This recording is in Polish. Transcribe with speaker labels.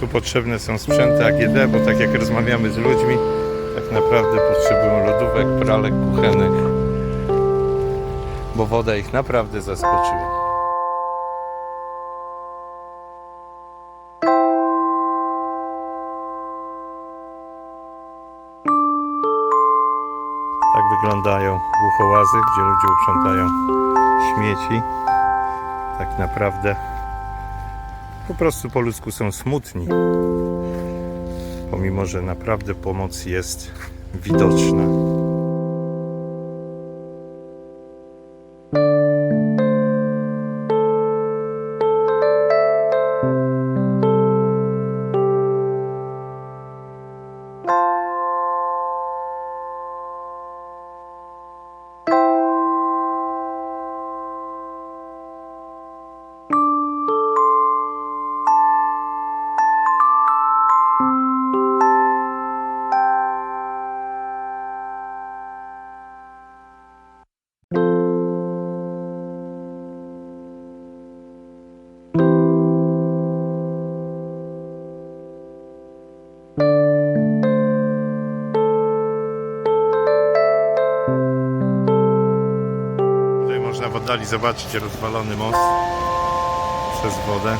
Speaker 1: Tu potrzebne są sprzęty AGD, bo tak jak rozmawiamy z ludźmi, tak naprawdę potrzebują lodówek, pralek, kuchenek, bo woda ich naprawdę zaskoczyła. Tak wyglądają głuchołazy, gdzie ludzie uprzątają śmieci. Tak naprawdę po prostu po ludzku są smutni. Pomimo, że naprawdę pomoc jest widoczna. Można w oddali zobaczyć rozwalony most przez wodę.